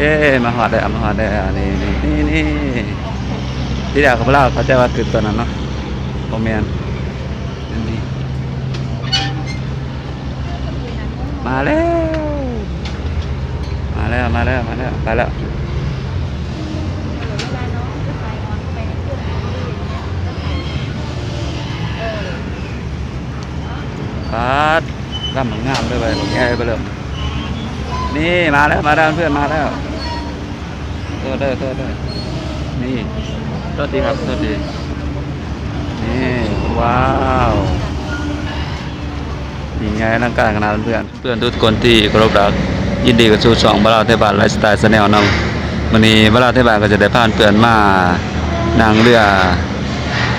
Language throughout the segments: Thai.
เอ๊ะมาหอดได้มาหอดได้อนี่นี่นี่นี่ที่แรกเขาเล่าเขาใจว่าคือตัวนั้นเนาะโอแมนนนี้มาแล้วมาแล้วมาแล้วมาแล้วไปแล้วเวลาน้องจะใส่ออนไปในเครื่องของางเงี้ยก็ใส่เออปาดรำมันงามด้วยไปแง่ไปเลยนี่มาแล้วมาแล้วเพื่อนมาแล้ว โทษเด้อโทษเด้อนี่โทษดีครับโทษดีนี่ว้าวนี่ไงร่างกายขนาดเพื่อนเพื่อนทุกคนที่เคารพรักยินดีกับชูสองบาราเทบาลไลฟ์สไตล์แนลนำวันนี้บาราเทบาลก็จะได้ผ่านเพื่อนมานั่งเรือ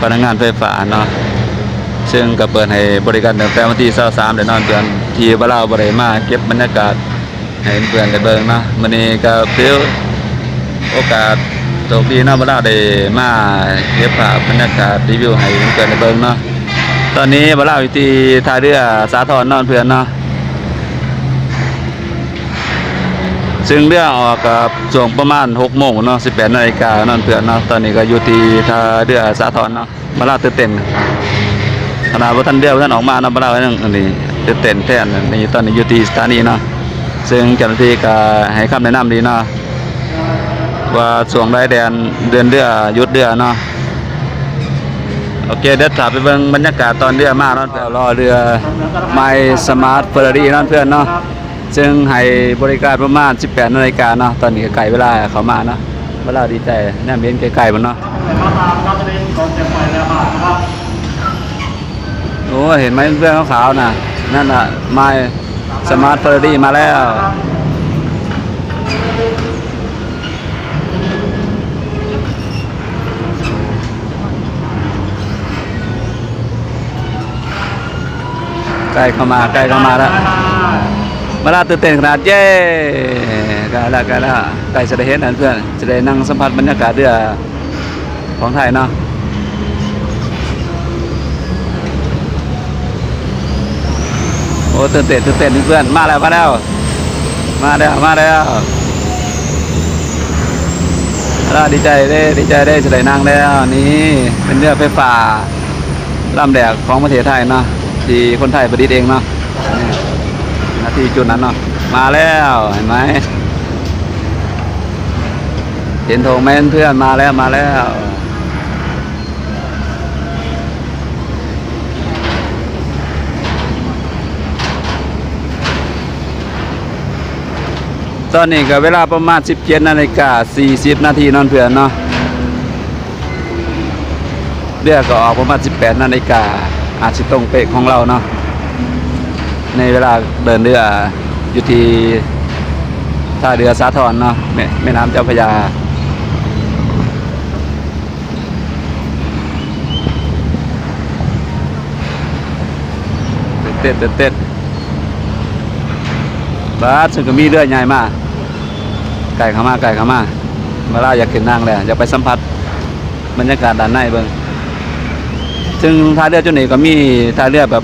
พนักงานไฟฟ้าเนาะซึ่งก็เปิดให้บริการตั้งแต่วันที่23เดือนนอนเดือนที่บ่าบ่ได้มาเก็บบรรยากาศให้เพื่อนได้เบิ่งเนาะมื้อนี้ก็ถือ โอกาสโชคดีเนาะบ่าได้มาเก็บภาพบรรยากาศรีวิวให้เพื่อนได้เบิ่งเนาะตอนนี้บ่าอยู่ที่ท่าเรือสาทรนอนเพื่อนเนาะซึ่งเรือออกกับช่วงประมาณ6โมงเนาะ18นาฬิกานอนเพื่อนเนาะตอนนี้ก็อยู่ที่ท่าเรือสาทรเนาะบ่าตื่นเต้นขณะว่าท่านเดียวท่านออกมานะบ่ลาให้นั่อันนี้ตื่นเต้นแทนนี่ตอนนี้อยู่ที่สถานีเนาะซึ่งเจ้าหน้าที่ก็ให้คำแนะนำดีเนาะ ว่าช่วงได้แดนเดือนเดือยุดเดือเนาะโอเคเดี๋ยวถามไปเบิ่งบรรยากาศตอนเรือมาเนาะรอเรือไมสมาร์ทเฟอร์รี่นั่นเพื่อนเนาะซึ่งให้บริการประมาณ 18นาฬิกาเนาะตอนนี้ก็ใกล้เวลาเขามาเนาะเวลาดีใจแน่เม้นใกลๆมันเนาะโอ้เห็นไหมเพื่อนขาวๆนะนั่นน่ะไมสมาร์ทเฟอร์ดี้มาแล้ว ล้เข้ามาใกล้เข้ามาแล้วมาลาตื่นเต้นขนาดเย้กล้แล้วใกล้แล้วใกล้จะได้เห็นนั่นเพื่อนจะได้นั่งสัมผัสบรรยากาศเรือของไทยเนาะโอ้ตื่นเต้นตื่นเต้นเพื่อนมาแล้วมาแล้วมาแล้วมาแล้วเราดีใจได้ดีใจได้จะได้นั่งแล้วนี่เป็นเรือไฟฟ้าลำแดกของประเทศไทยเนาะ ที่คนไทยประดิษฐ์เองเนาะนาทีจุดนั้นเนาะมาแล้วเห็นไหมเห็นโถงไหมเพื่อนมาแล้วมาแล้วตอนนี้ก็เวลาประมาณ 17นาฬิกา40 นาทีนอนเพื่อนเนาะเรือก็ออกประมาณ 18นาฬิกา อาจสิตรงเป๊ะของเราเนาะในเวลาเดินเรืออยู่ที่ท่าเรือสาทรเนาะแม่แม่น้ำเจ้าพระยาเต้นเต้นเต้นบาสซึ่งก็มีเรือใหญ่มากไก่ข้ามาไก่ข้ามาเวลาอยากเห็นนางเลยอยากไปสัมผัสบรรยากาศด้านในเบิ่ง ซึ่งท่าเรือจุดนี้ก็มีท่าเรือแบบ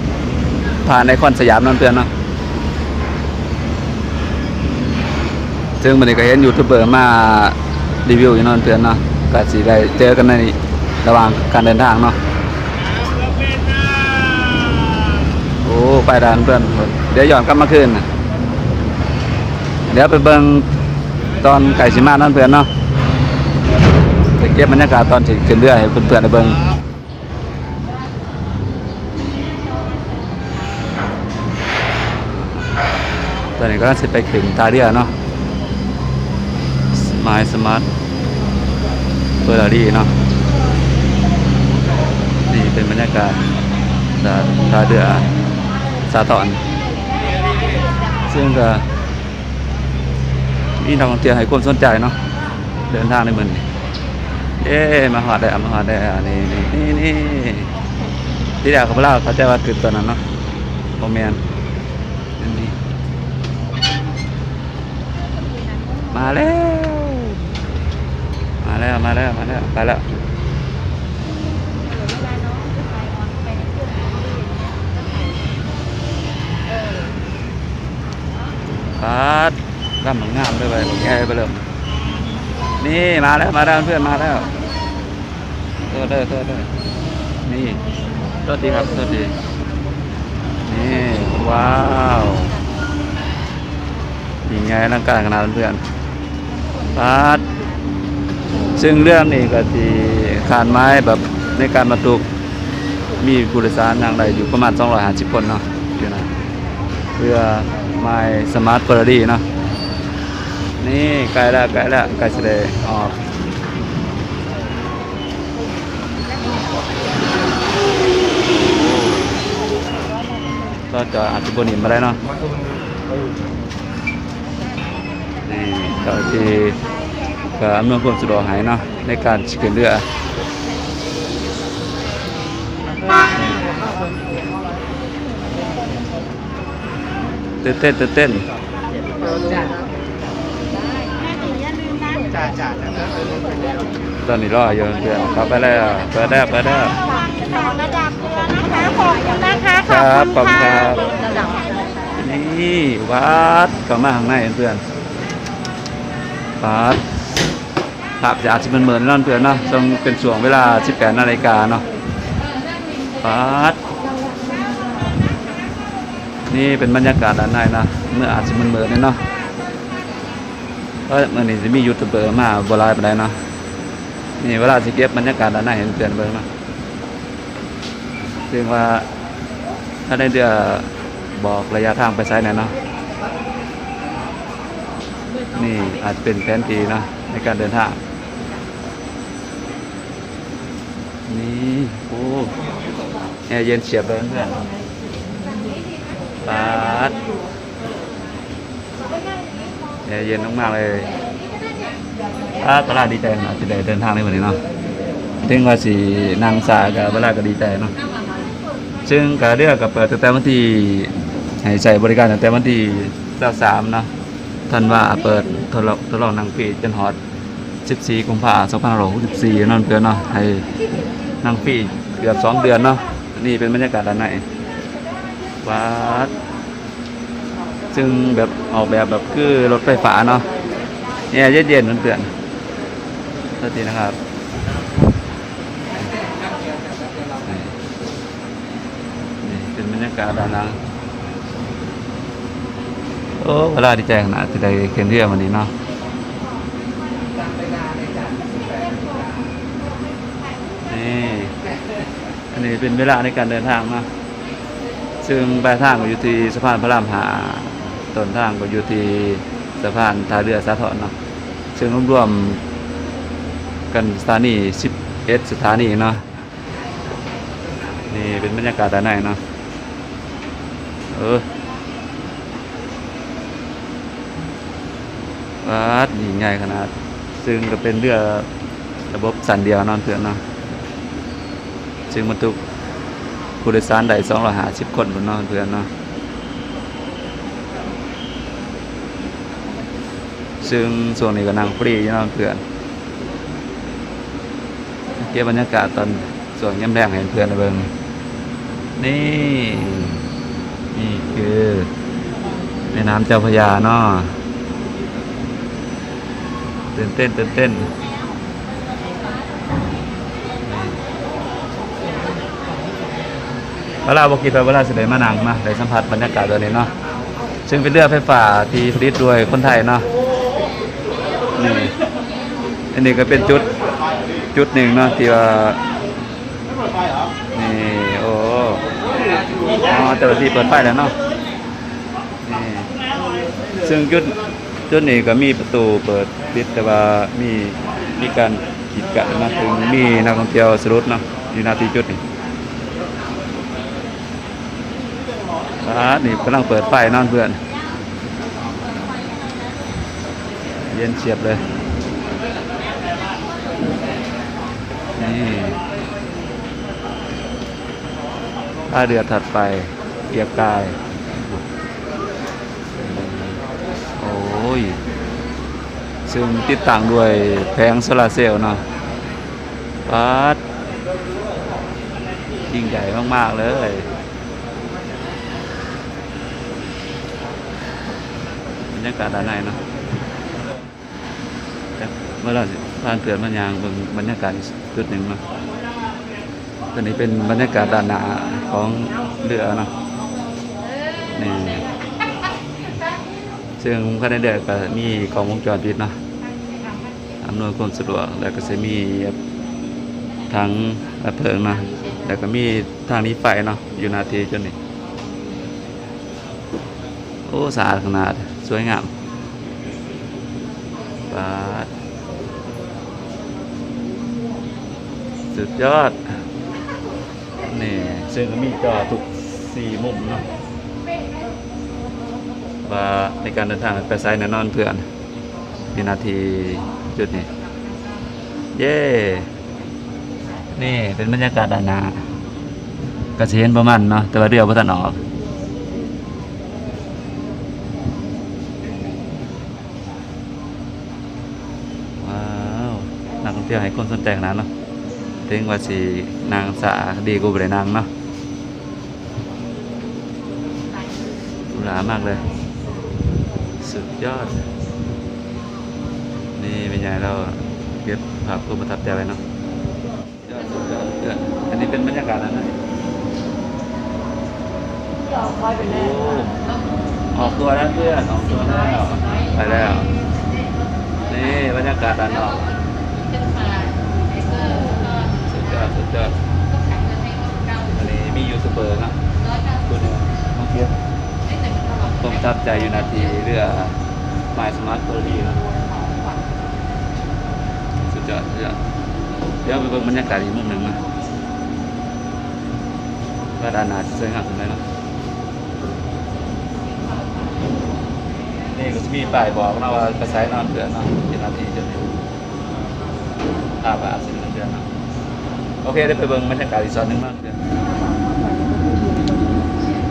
ผ่านไอคอนสยามนั่นเพื่อนเนาะซึ่งมันนี้ก็เห็นยูทูบเบอร์มารีวิวอยู่นั่นเพื่อนเนาะก็สิได้เจอกันในระหว่างการเดินทางเนาะโอ้ไปด่านเพื่อนเดี๋ยวย้อนกลับมาคืนเดี๋ยวไปเบิ่งตอนไก่สิมานั่นเพื่อนเนาะไปเก็บบรรยากาศตอนขึ้นเรือให้เพื่อนๆได้เบิ่ง ตอนนี้ก็สิไปขึ้นท่าเรือเนาะสมายสมาร์ทเฟอร์รารี่เนาะนี่เป็นบรรยากาศท่าท่าเรือสาทรซึ่งก็มีนักท่องเที่ยวให้ความสนใจเนาะเดินทางในเมืองนี้เอ๊มาหอดได้มาหอดได้นี่นี่นี่นี่ที่แรกเขาเล่าเขาใจว่าคือตัวนั้นเนาะโอแมนอันนี้ มาแล้ว มาแล้ว มาแล้ว มาแล้ว ไปแล้วเวลาน้องจะใส่ออนไปในเครื่องของนี่อย่างเงี้ยก็ใส่เออปาดรร่ำงามด้วยไปแย่ไปเลยนี่มาแล้ว มาแล้วเพื่อนมาแล้วเตัวเด้อเตัวเด้อนี่ตัวดีครับตัวดี นี่ ว้าวยิ่งใหญ่อลังการขนาดนั้นเพื่อน ปาดซึ่งเรื่องนี้ก็ที่คานไม้แบบในการบรรทุกมีผู้โดยสารนั่งได้อยู่ประมาณ250คนเนาะอยู่นะเรือไม้สมาร์ทเฟอร์รี่เนาะนี่ใกล้แล้วใกล้แล้วใกล้จะได้ออกก็จะอาจจะบนิมมาได้เนาะ นี่เจ้าที่ก็อำนวยความสะดวกให้เนาะในการขึ้นเรือตื่นเต้นเต้นแม่ตีอนจ่าจ่าจ่าตอนนี้รออยู่เพื่อนเข้าไปแล้วเปิดได้เปิดได้ต่อระดับเรือนะคะขอบคุณนะคะครับขอบคุณครับระดับนี่วัดเข้ามาข้างในเพื่อน วัดภาพจะอาจจะเป็นเหมือนนั่นเพื่อนเนาะต้องเป็นช่วงเวลา 18นาฬิกาเนาะวัดนี่เป็นบรรยากาศด้านในนะ เมื่ออาจจะเป็นเหมือนเนาะเพราะเมื่อนี้จะมียูทูบเบอร์มาบหลายปานใดเนาะนี่เวลาสิเก็บบรรยากาศด้านในเห็นเพื่อนเบิ่งเนาะซึ่งว่าถ้าได้เดือบอกระยะทางไปไซส์ไหนเนาะ นี่อาจจะเป็นแผนทีนะในการเดินทางนี่โอ้แอร์เย็นเฉียบเลยเพื่อนปาดแอร์เย็นมากๆเลยปาตลาดดีใจนะจะได้เดินทางในวันนี้เนาะถึงว่าสีนางสากับเวลาก็ดีใจเนาะซึ่งการเลือกกับเปิดตั้งแต่วันที่ให้ใช้บริการตั้งแต่วันที่23เนาะ ท่านว่าเปิดทดลองทดลองนั่งฟรีจนฮอต14กุมภาพันธ์2564นั่นเพื่อนเนาะให้นั่งฟรีเกือบ 2 เดือนเนาะนี่เป็นบรรยากาศด้านในวัดซึ่งแบบออกแบบแบบคือรถไฟฟ้าเนาะแอร์เย็นๆนั่นเพื่อนสวัสดีนะครับนี่เป็นบรรยากาศด้านหลัง โอ้เวลาดีใจขนาดที่ได้เขียนเรือวันนี้เนาะนี่อันนี้เป็นเวลาในการเดินทางเนาะซึ่งปลายทางก็อยู่ที่สะพานพระรามหาต้นทางก็อยู่ที่สะพานท่าเรือสาทรเนาะซึ่งรวมๆกันสถานี11สถานีเนาะนี่เป็นบรรยากาศด้านในเนาะเออ วัดยิ่งใหญ่ขนาด ซึ่งก็เป็นเรือระบบสันเดียวนอนเพื่อนเนาะซึ่งบรรทุกผู้โดยสารได้สองร้อยห้าสิบคนบนนอนเพื่อนเนาะซึ่งส่วนนี้ก็นั่งฟรีนอนเพื่อนเก็บบรรยากาศตอนส่วนย่ำแรงให้เพื่อนเบิงนี่ นี่คือแม่น้ำเจ้าพระยาเนาะ ตื่นเต้นตื่นเต้นเวลาบอกคิดว่าเวลาสิได้มานังมาได้สัมผัสบรรยากาศแบบนี้เนาะซึ่งเป็นเรือไฟฟ้าที่ผลิตโดยคนไทยเนาะนี่อันนี้ก็เป็นจุดจุดหนึ่งเนาะที่ว่านี่โอ้อ๋อแต่ละทีเปิดไฟแล้วเนาะนี่ซึ่งจุด จุดนี้ก็มีประตูเปิดปิดแต่ว่ามีมีการกีดกันนะถึงมีนักท่องเที่ยวสรุปเนาะอยู่นาทีจุดนี้อ่านี่กำลังเปิดไฟนอนเพื่อน เย็นเฉียบเลย นี่ถ้าเรือดถัดไปเกียร์กาย โอ้ย ซึ่งติดตั้งด้วยแผงโซลาเซลล์เนาะปัดยิ่งใหญ่มาก ๆ เลยบรรยากาศด้านในเนาะเวลาสิผ่านเกิดมันยางเบิ่งบรรยากาศอีกจุดหนึ่งเนาะตอนนี้เป็นบรรยากาศด้านหน้าของเรือเนาะนี่ซึ่งภายในเรือก็มีกล้องวงจรปิดเนาะ อำนวยความสะดวก แล้วก็จะมีทั้งดับเพิงเนาะแล้วก็มีทางนี้ไฟเนาะอยู่นาทีจนนี่โอ้สะอาดขนาด สวยงามบาทสุดยอด นี่ซึ่งก็มีจอทุกสี่มุมเนาะว่าในการเดินทางไปไซน์แน่นอนเพื่อนวินาที จุดนี้ เย้นี่เป็นบรรยากาศด้านหน้าก็สิเห็นประมาณเนาะแต่ว่าเรือบ่ทันออกว้าวนักท่องเที่ยวให้คนสนใจขนาดเนาะถึงว่าสินางสาดีกูบ่ได้นางเนาะหรามากเลย สุดยอด นี่เป็นไงเราเก็บภาพความประทับใจไว้เนาะยอดสุดยอดเพื่อนอันนี้เป็นบรรยากาศอะไรโอ้ออกตัวแล้วเพื่อนออกตัวแล้วไปแล้ว นี่บรรยากาศด้านนอกสุดยอดสุดยอดอันนี้มียูทูบเบอร์นะคุณน้องเกียรติผมประทับใจอยู่นาทีเรือไมสมาร์ทโคลีนะ สุดยอดสุดยอดเดี๋ยวไปเบิ่งบรรยากาศอีกมุมหนึ่งนะว่าด้านหน้าสวยงามขนาดไหนเนาะนี่ก็จะมีป้ายบอกนะว่ากระสายนอนเดือนเนาะกี่นาทีจนถึงห้าบาทสิบนาทีเนาะโอเคได้ไปเบิ่งบรรยากาศอีกส่วนหนึ่งมากเดือน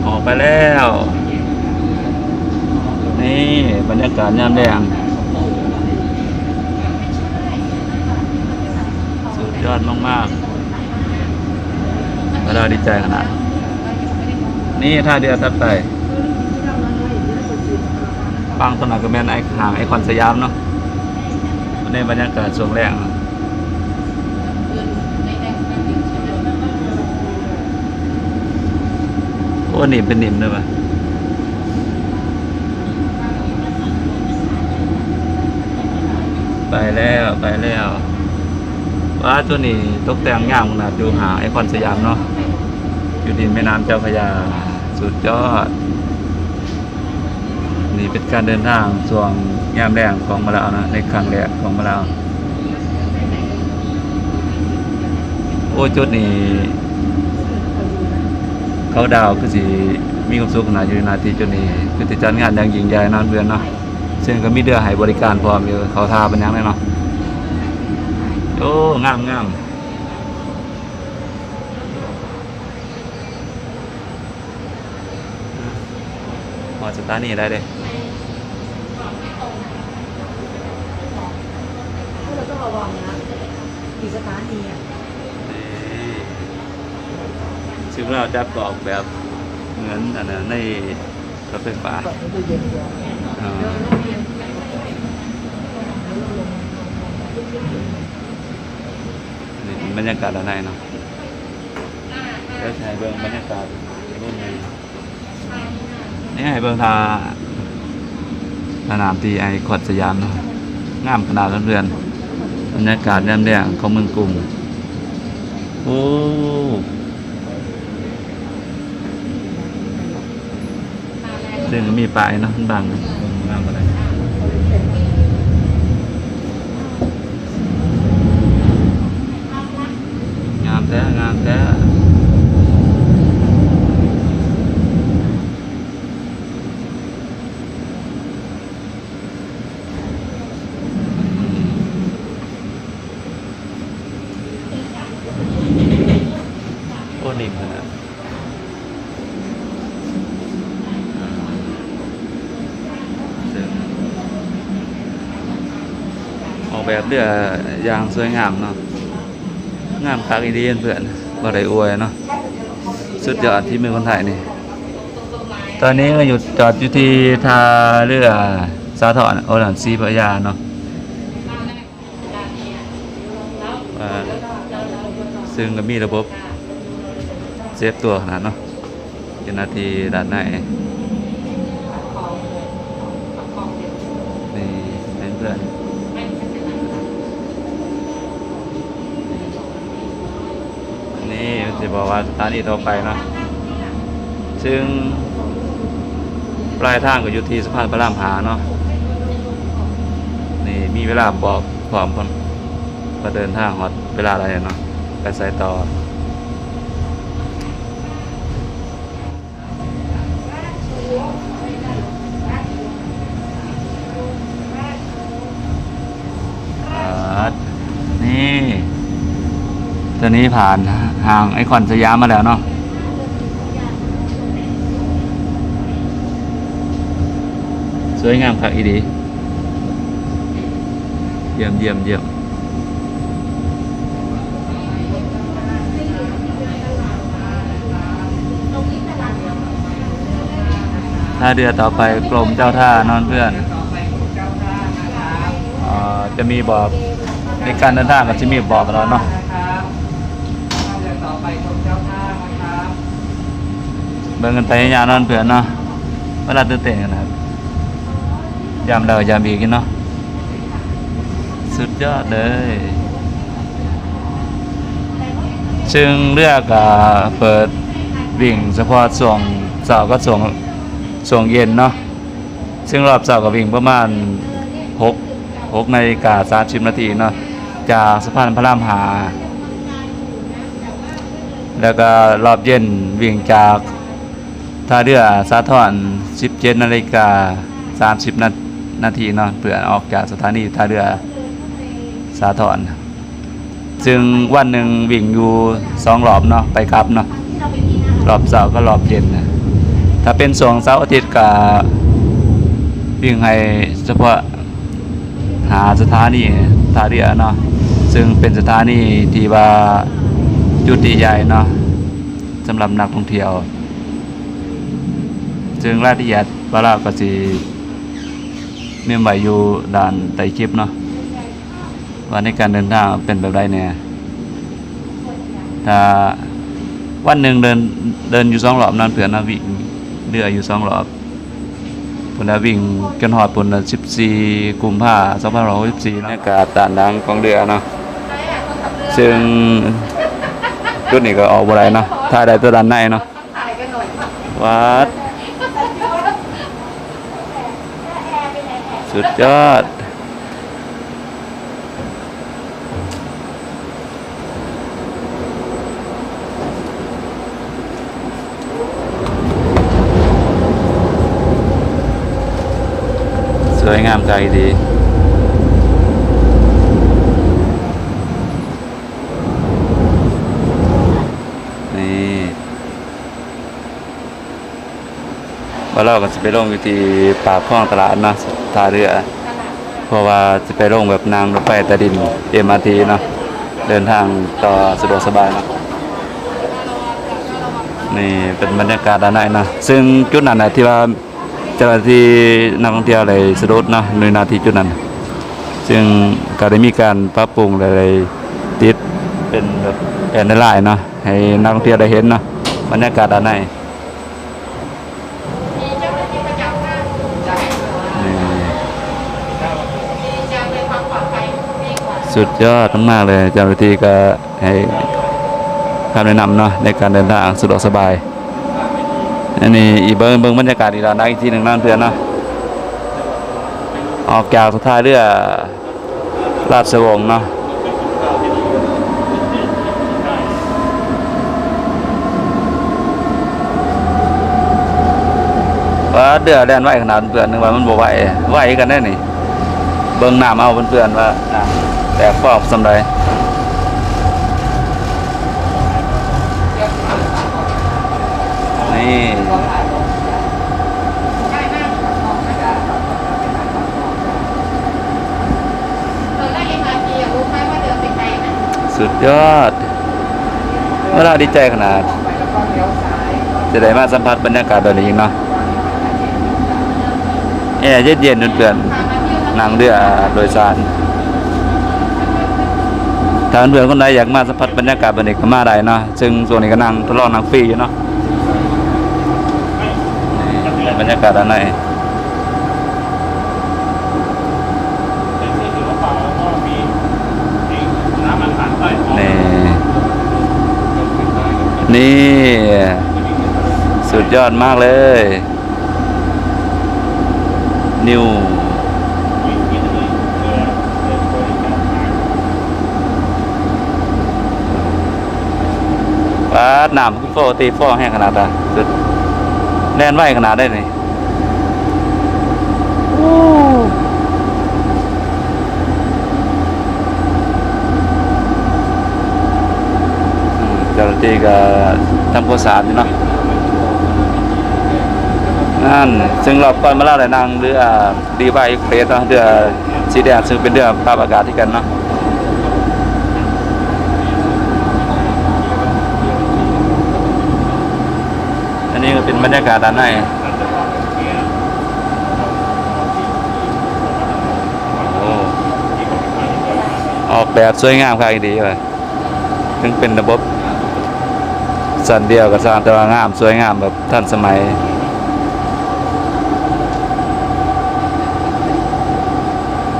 ออกไปแล้ว นี่บรรยากาศยามแดงสุ ดยอดมากๆเราดีใจขนาด นี่ท่าเรือทับไตปังตอนนั้นก็แมนไอห่างไอคอนสยามเนาะในบรรยากาศช่วงแรกนะโอ้หนิมเป็นหนิมด้วยปะไปแล้ว ไปแล้ว ว่าตัวนี้ตกแต่งงามขนาดดูหาไอคอนสยามเนาะอยู่ดินแม่น้ำเจ้าพระยาสุดยอด นี่เป็นการเดินทางช่วงยามแรงของมาลาวนะในครั้งแรกของมาลาวโอ้จุดนี้เขาดาวคือสิมีความสุขขนาดอยู่นาทีจุดนี้คือติจัดงานอย่างยิ่งใหญ่นอนเบือนเนาะซึ่งก็มีเรือให้บริการพร้อมอยู่เขาทาเป็นยังเลยเนาะ โอ้งามงามหอดสตาร์นี่ได้เลยเราต้องระวังนะกี่สถานีอะนี่ซึ่งเราจะประกอบแบบเหมือนอันนั้นในรถไฟฟ้าอ่านี่เป็น บรรยากาศด้านในเนาะเดี๋ยวให้เบิ่งบรรยากาศรุ่นนี้นี่ให้เบิ่งทาสนามตีไอคอดสยามเนาะงามขนาดเรือนบรรยากาศแนมๆของเมืองกรุงโอ้ซึ่งมีปลายเนาะมันบังงามอะไร งามแท้งามแท้โอ้นิ่มขนาดซึ่งออกแบบเรืออย่างสวยงามเนาะ งามคักอีดีเพื่อนบ่ได้อวยเนาะสุดยอดที่มือคนไทยนี่ตอนนี้ก็อยู่จอดอยู่ที่ท่าเรือสาทรโอหลันซีพระยาเนาะซึ่งก็มีระบบเซฟตัวขนาดเนาะเป็นนาทีด้านในเป็นเพื่อนนี่มัน จะบอกว่าสถานีต่อไปเนาะซึ่งปลายทางก็อยู่ที่สะพานพระรามหาเนาะนี่มีเวลาบอกพร้อมพร้อมก็เดินทางฮอดเวลาอะไรเนาะไปสายต่อ ครับนี่ ตอนนี้ผ่านห่างไอคอนสยามมาแล้วเนาะสวยงามครับอีดี เยี่ยมเยี่ยมเยี่ยมท่าเรือต่อไปกรมเจ้าท่านอนเพื่อนอ่อจะมีบอกในการเดินทางก็จะมีบอกเราเนาะ นะครับเดี๋ยวต่อไปชมเจ้าท่านะครับ เบิ่งกันไปยานอนเผื่อนเนาะเวลาตื่นเต้นกันนะครับยามเรายามอีกเนาะสุดยอดเลยซึ่งเรือกเปิดวิ่งเฉพาะช่วงเสาร์ก็ช่วงช่วงเย็นเนาะซึ่งรอบเสาร์ก็วิ่งประมาณ6 6นาฬิกา30นาทีเนาะจากสะพานพระรามหา แล้วก็รอบเย็นวิ่งจาก ท่าเรือสาทร17นาฬิกา30นานาทีเนาะเพื่อออกจากสถานีท่าเรือสาทรซึ่งวันหนึ่งวิ่งอยู่สองรอบเนาะไปกลับเนาะรอบเสาร์ก็รอบเย็นนะถ้าเป็นสองเสาร์อาทิตย์ก็วิ่งให้เฉพาะหาสถานีท่าเรือเนาะซึ่งเป็นสถานีที่ว่าจุดใหญ่เนาะสำหรับนักท่องเที่ยว ซึ่งรายละเอียดบาราก็สิเมียมไว้อยู่ด้านใต้คลิปเนาะว่าในการเดินทางเป็นแบบไรเนี่ยถ้าวันหนึ่งเดินเดินอยู่สองรอบนั่นเผื่อนะวิ่งเรืออยู่สองรอบพุ่นน่ะวิ่งจนหอดพุ่นน่ะ14กุมภาสองพันธ์2564บรรยากาศด้านหลังของเรือเนาะซึ่งจุดนี้ก็ออกบ่ได้เนาะถ่ายได้ตัวด้านในเนาะวัด สุดยอด สวยงามใจดี นี่ ว่าเราก็จะไปลงอยู่ที่ปากคลองตลาดนะท่าเรือ เพราะว่าจะไปลงแบบนางรถไฟใต้ดิน MRT เนาะเดินทางต่อสะดวกสบายนะนี่เป็นบรรยากาศด้านในนะซึ่งจุดนั้นนะที่ว่าเจ้าหน้าที่นักท่องเที่ยวอะไรสะดุดนะในนาทีจุดนั้น ซึ่งก็ได้มีการปรับปรุงอะไรติดเป็นแบบแผนลายนะให้นักท่องเที่ยวได้เห็นนะบรรยากาศด้านในนี่ สุดยอดมากเลยเจ้าหน้าที่ก็ให้คำแนะนำเนาะในการเดินทางสะดวกสบาย อันนี้อีเบิ้งเบิ้งบรรยากาศอีกแล้วนะอีกทีหนึ่งนั่นเพื่อนเนาะออกจากสุดท้ายเรือราชวงศ์เนาะว่าเดือแล่นไหวขนาดเพื่อนนึงว่ามันบ่ไหวไหวกันแน่นี่เบิ่งน้ำเอาเพื่อนๆว่าน้ำ แตกฟอกสำไรนี่สุดยอด เวลาดีใจขนาดไปแล้วก็เลี้ยวซ้ายก็จะได้มาสัมผัสบรรยากาศแบบนี้เนาะแอร์เย็นๆเพื่อนๆนั่งเรือโดยสาร ถ้าเพื่อนคนใดอยากมาสัมผัสบรรยากาศบบนี้ก็มาได้เนาะซึ่งส่วนนี้ก็นั่งทดลองนั่งฟรีอยู่เนาะบรรยากาศด้านในเป็นที่ถือว่าเปล่าแล้วก็มีไอ้น้ำมันผ่านใต้ท้องนี่นี่ สุดยอดมากเลย นิว มีมีแต่เลยเรือเรือบริการทาง ว้าดน้ำคุณโฟตีโฟแห้งขนาดอะสุดแน่นไหวขนาดได้นี่อืมเจ้าหน้าที่ก็ทำความสะอาดเนาะนั่นซึ่งรอบก่อนมาเล่าได้นางเรือดีไวเฟสเนาะเรือสีแดงซึ่งเป็นเรือปรับอากาศที่กันเนาะ อันนี้ก็ เป็นบรรยากาศด้านในออกแบบสวยงามครับอีดีเลยถึงเป็นระบบสันเดียวกับสร้างแต่ว่างามสวยงามแบบทันสมัย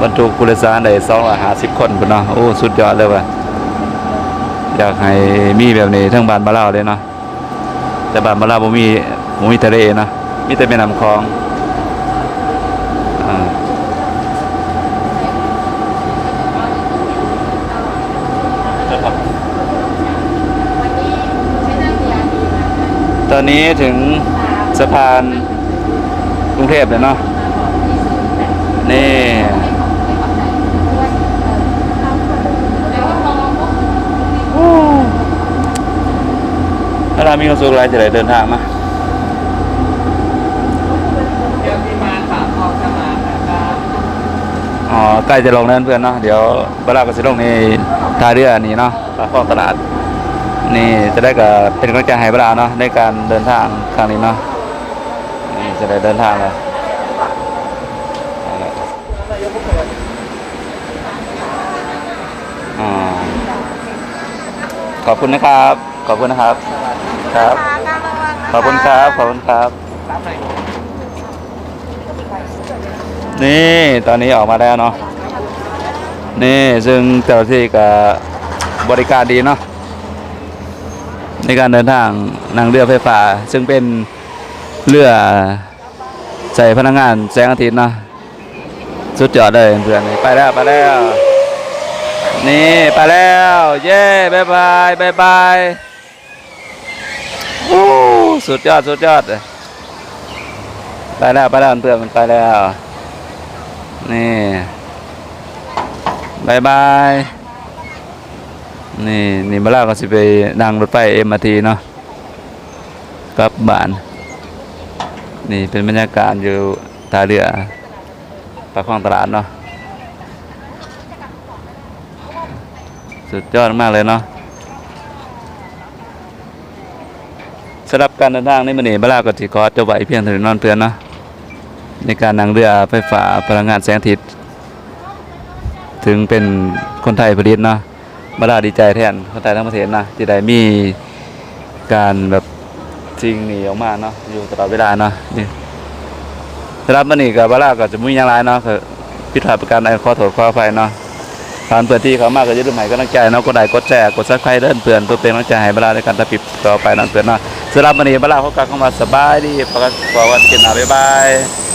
บรรทุกผู้โดยสารได้สองร้อยห้าสิบคนพุ่นเนาะโอ้สุดยอดเลยว่ะอยากให้มีแบบนี้ทั้งบ้านบ้านเราเลยเนาะแต่บ้านบ้านเราบ่มี บ่มีทะเลนะมีแต่แม่น้ำคลองอ่าตอนนี้ถึงสะพานกรุงเทพเลยเนาะนี่ถ้าเรามีความสุขอะไรจะได้เดินทางมา เดี๋ยวที่มาฝากคลองสมานนะครับ อ๋อใกล้จะลงแล้วเพื่อนเนาะเดี๋ยวเวลาก็จะลงในท่าเรือนี่เนาะปากคลองตลาด นี่จะได้กับเป็นกำลังใจให้เวลาเนาะในการเดินทางครั้งนี้เนาะนี่จะได้เดินทางแล้วเอาละอ่าขอบคุณนะครับ ขอบคุณนะครับ ครับ ขอบคุณครับ ขอบคุณครับรับห นี่ตอนนี้ออกมาแล้วเนาะนี่ซึ่งเจ้าที่ก็บริการดีเนาะในการเดินทางนั่งเรือไฟฟ้าซึ่งเป็นเรือใส่พนักงานแสงอาทิตย์เนาะสุดยอดเลยเพื่อนไปแล้วไปแล้ว นี่ไปแล้ว เย้บายบายบายบายโอ้สุดยอดสุดยอดเลยไปแล้วไปแล้วเพื่อนมันไปแล้ว นี่บายบายนี่นี่มาล่าก็สิไปนั่งรถไฟเอ็มอาทีเนาะกลับบ้าน นี่เป็นบรรยากาศอยู่ท่าเรือปากคลองตลาดเนาะสุดยอดมากเลยเนาะสำหรับการเดินทางในมื้อนี้บาลาก็สิขอจบไหวเพียงเท่านี้นอนเพื่อนเนาะ ในการนั่งเรือไฟฟ้าพลังงานแสงอาทิตย์ ถึงเป็นคนไทยผลิตเนาะบาดาดีใจแทนคนไทยทั้งประเทศนะที่ได้มีการแบบสิ่งนี้ออกมาเนาะอยู่ตลอดเวลาเนาะนี่สำหรับมันนี่กับบาราก็จะมมีอย่างไรเนาะคือพิดพลาประการใดขอโทษขออภัยเนาะผ่านเพื่อนที่เขามากก็จะดูใหม่ก็ตั้งใจเนาะกดไลค์กดแชร์กดซับสไครต์เดินเพื่อนเพื่อเป็นกำลังใจให้บาราในการตัดปิดต่อไปนั่นเพื่อนเนาะสำหรับมันนี่บาราเขากลับเข้ามาสบายดีปกติวันกินอะบ๊ายบาย